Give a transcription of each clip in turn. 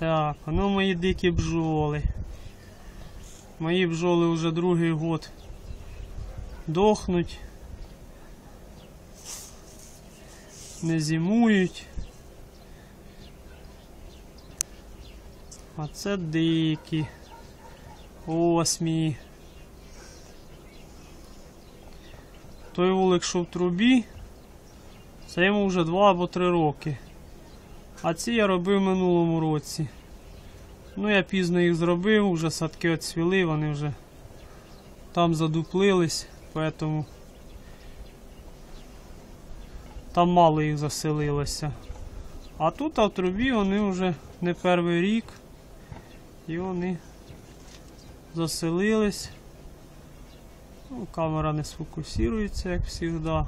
Так, ну мої дикі бджоли. Мої бджоли вже другий год дохнуть. Не зимують. А це дикі. Осмії. Той вулик, що в трубі, це йому вже 2 або 3 роки. А ці я робив минулому році. Ну, я пізно їх зробив, вже садки відцвіли, вони вже там задуплились, поэтому там мало їх заселилося. А тут а в трубі вони вже не перший рік. І вони заселились. Ну, камера не сфокусується, як завжди.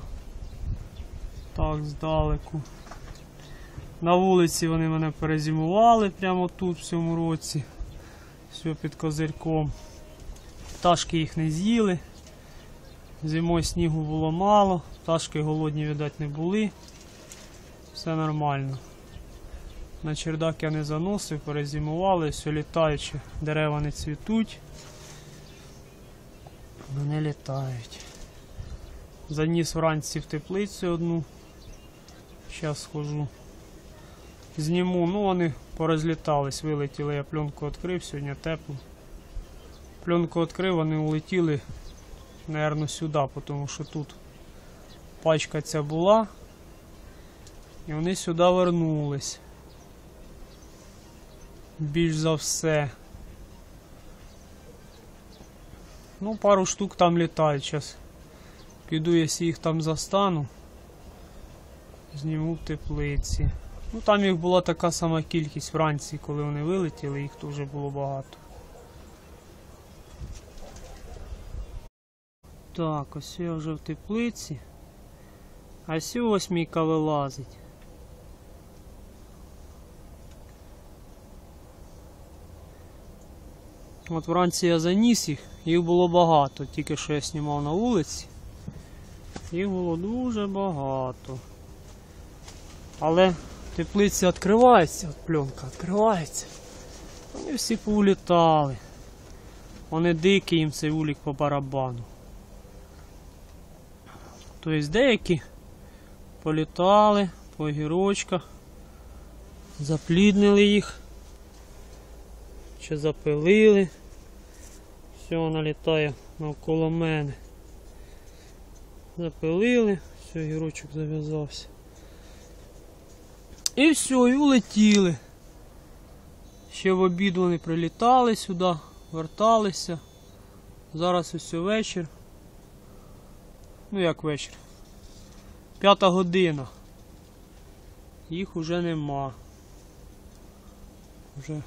Так, здалеку. На вулиці вони мене перезимували прямо тут в цьому році. Все під козирком. Пташки їх не з'їли. Зимою снігу було мало, пташки голодні, видать, не були. Все нормально. На чердак я не заносив, перезимували, все літаючи, дерева не цвітуть. Вони літають. Заніс вранці в теплицю одну. Зараз схожу. Зніму, ну вони порозлітались, вилетіли, я пленку відкрив, сьогодні тепло. Пленку відкрив, вони улетіли, мабуть, сюди, тому що тут пачка ця була. І вони сюди вернулись. Більш за все. Ну, пару штук там літають зараз. Піду, якщо їх там застану. Зніму в теплиці. Ну там їх була така сама кількість вранці, коли вони вилетіли, їх теж було багато. Так, ось я вже в теплиці. А ось восьмійка вилазить. От вранці я заніс їх, їх було багато, тільки що я знімав на вулиці. Їх було дуже багато. Але теплиця відкривається, от пленка відкривається. Вони всі поулітали. Вони дикі, їм цей улік по барабану. Тобто деякі політали по огірочках, запліднили їх, чи запилили. Все, вона літає навколо мене. Запилили, все, огірочок зав'язався. І все, і улетіли. Ще в обід вони прилітали сюди, верталися. Зараз ось вечір. Ну як вечір? П'ята година. Їх уже нема. Вже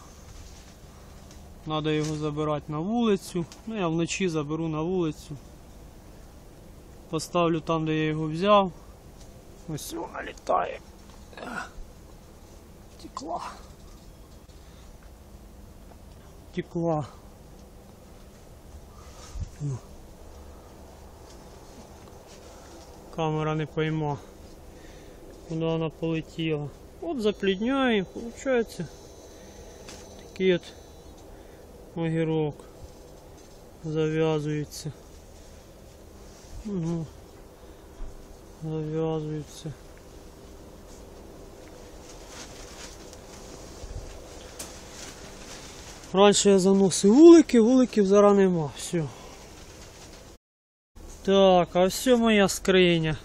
треба його забирати на вулицю. Ну я вночі заберу на вулицю. Поставлю там, де я його взяв. Ось вона літає. Текла. Текла. Ну. Камера не пойма. Куди вона полетіла. От заплідняємо, виходить такий от огірок зав'язується. Угу. Зав'язується. Раніше я заносив вулики, вуликів зараз нема. Все. Так, а все моя скриня.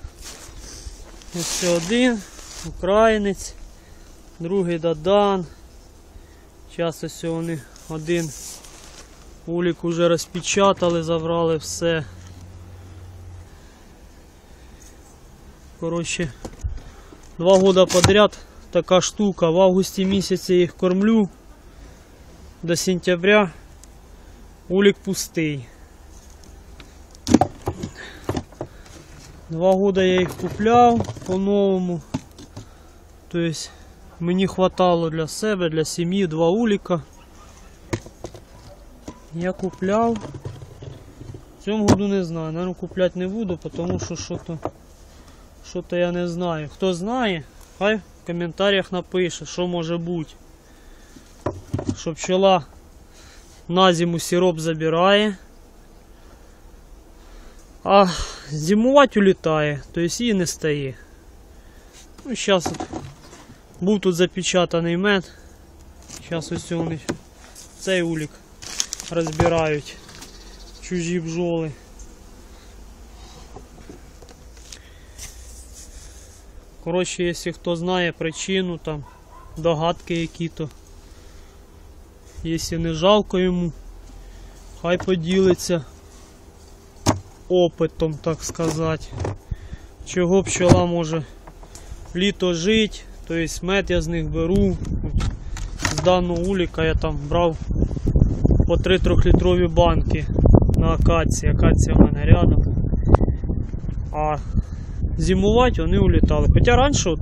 Ось один, українець, другий Дадан. Зараз ось вони один улік уже розпечатали, забрали все. Коротше, два года подряд така штука. В августі місяці їх кормлю до сентября улік пустий. Два года я їх купляв по-новому. Тобто мені хватало для себе, для сім'ї два уліка. Я купляв. В цьому году не знаю, наверное, купляти не буду, тому що що-то що-то я не знаю. Хто знає, хай в коментарях напише, що може бути. Що пчела на зиму сироп забирає. А зимувати улітає, тобто її не стає. Ну, зараз був тут запечатаний мед. Зараз ось вони цей улік розбирають чужі бджоли. Коротше, якщо хто знає причину, там, догадки які-то. Якщо не жалко йому, хай поділиться опитом, так сказати. Чого пчола може літо жить, тобто мед я з них беру. З даного уліка я там брав по 3 трьохлітрові банки на акації. Акація в мене рядом. А зимувати вони улітали. Хоча раніше от,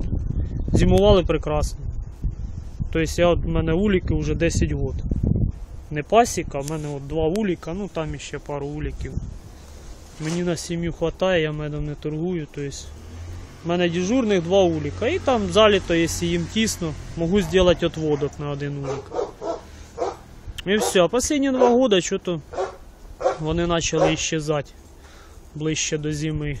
зимували прекрасно. Тобто в мене уліки вже 10 років. Не пасіка, в мене от два уліка, ну там іще пару уліків. Мені на сім'ю вистачає, я медом не торгую. Тобто в мене дежурних два уліка. І там заліто, якщо їм тісно, можу зробити отводок на один улік. І все. А останні два роки вони почали іщезати ближче до зими.